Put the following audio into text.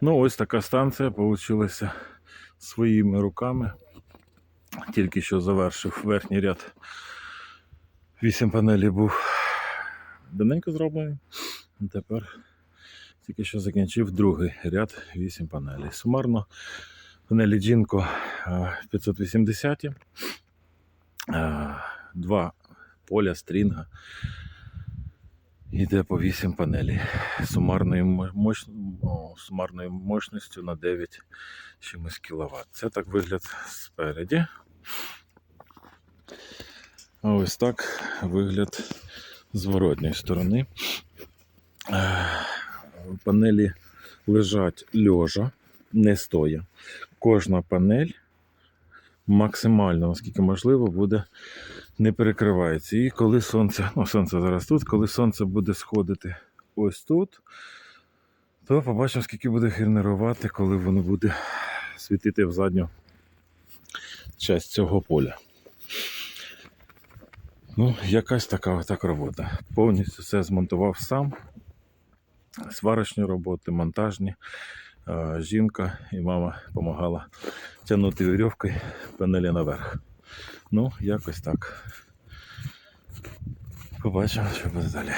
Ну, ось така станція вийшла своїми руками. Тільки що завершив верхній ряд. Вісім панелей був давненько зроблений. Тепер тільки що закінчив другий ряд 8 панелей. Сумарно панелі Джинко 580, е, два поля стрінга. Йде по 8 панелей. Сумарною, мощ... сумарною мощністю на 9 чимось кВт. Це так вигляд спереді. А ось так вигляд з воротньої сторони. Е, Панелі лежать льожа, не стоя. Кожна панель максимально, наскільки можливо, буде не перекривається. І коли сонце, ну сонце зараз тут, коли сонце буде сходити ось тут, то побачимо, скільки буде генерувати, коли воно буде світити в задню часть цього поля. Ну, якась така так робота. Повністю все змонтував сам. Сварочні роботи, монтажні. Жінка і мама допомагала тягнути вірьовкою панелі наверх. Ну, якось так. Побачимо, що буде далі.